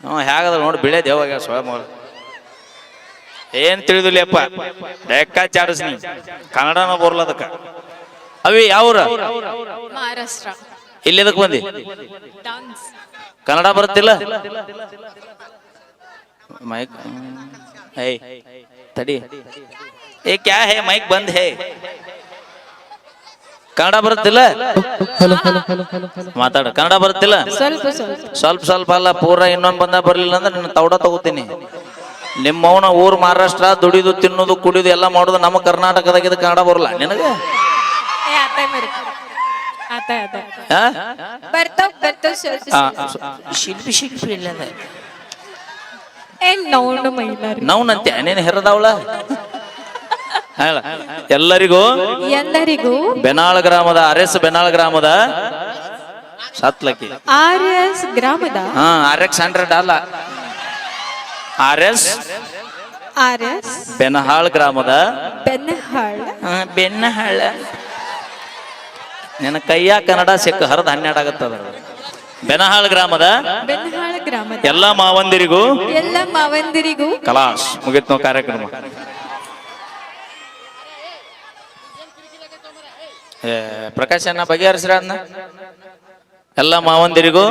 ಹ್ಞೂ ಹೇಗದ ನೋಡಿ ಬಿಳೆ ದೇವಾಗ ಸ್ವಯಂ ಏನ್ ತಿಳಿದಿಲ್ಲಪ್ಪ ಲೆಕ್ಕಾಚಾರಸ್ ನೀ ಕನ್ನಡನ ಬರಲ್ಲ ಅದಕ್ಕ. ಅವಿ ಯಾವ್ರ? ಮಹಾರಾಷ್ಟ್ರ. ಇಲ್ಲಿ ಅದಕ್ಕೆ ಬಂದಿ? ಕನ್ನಡ ಬರುತ್ತಿಲ್ಲ? ಮೈಕ್ ಹೇ ತಡಿ. ಏ ಕ್ಯಾ ಹೇ ಮೈಕ್ ಬಂದ್ ಹೇ. ಕನ್ನಡ ಬರುತ್ತಿಲ್ಲ? ಮಾತಾಡ ಕನ್ನಡ ಬರುತ್ತಿಲ್ಲ? ಸ್ವಲ್ಪ ಸ್ವಲ್ಪ. ಸ್ವಲ್ಪ ಸ್ವಲ್ಪ ಅಲ್ಲ ಪೂರ ಇನ್ನೊಂದು ಬಂದ ಬರಲಿಲ್ಲ ಅಂದ್ರೆ ನಿನ್ನ ತೌಡ ತಗೋತೀನಿ. ನಿಮ್ಮವನ ಊರು ಮಹಾರಾಷ್ಟ್ರ ದುಡಿದು ತಿನ್ನೋದು ಕುಡಿದು ಎಲ್ಲ ಮಾಡೋದು ನಮ್ಮ ಕರ್ನಾಟಕದಾಗ ಇದು ಕನ್ನಡ ಬರಲ್ಲ. ನಿನಗೆ? ಶಿಲ್ಪಿ ಶಿಲ್ಪಿ ಇಲ್ಲ ನೌನಂತೆ ನೀನು ಹೆರದವಳ? ಹೇಳ ಎಲ್ಲರಿಗೂ? ಎಲ್ಲರಿಗೂ? ಬೆನಾಳ ಗ್ರಾಮದ ಆರ್ ಎಸ್ ಬೆನಾಳ ಗ್ರಾಮದ ಸತ್ಲಕ್ಕಿ. ಆರ್ ಎಸ್ ಗ್ರಾಮದ? ಹಾ ಆರ್ ಎಕ್ಸ್ ಹಂಡ್ರೆಡ್ ಅಲ್ಲ. R S R S Benahal? ಗ್ರಾಮದ ಬೆನ್ನಹಾಳ್ ಬೆನ್ನಹಾಳ್ ನಿನ್ನ ಕೈಯ ಕನ್ನಡ ಸಿಕ್ಕ ಹರಿದ ಹನ್ನೆರಡು ಆಗತ್ತದ ಬೆನಹಾಳ್ ಗ್ರಾಮದ. ಎಲ್ಲ ಗ್ರಾಮದ. ಎಲ್ಲ ಮಾವಂದಿರಿಗೂ ಎಲ್ಲ ಮಾವಂದಿರಿಗೂ. ಕಲಾಸ್. ಮುಗಿತ್ ನಾವು ಕಾರ್ಯಕ್ರಮ. ಪ್ರಕಾಶ್ ಅಣ್ಣ ಬಗೆಹರಿಸ್ರ ಅದನ್ನ ಎಲ್ಲ ಮಾವಂದಿರಿಗೂ.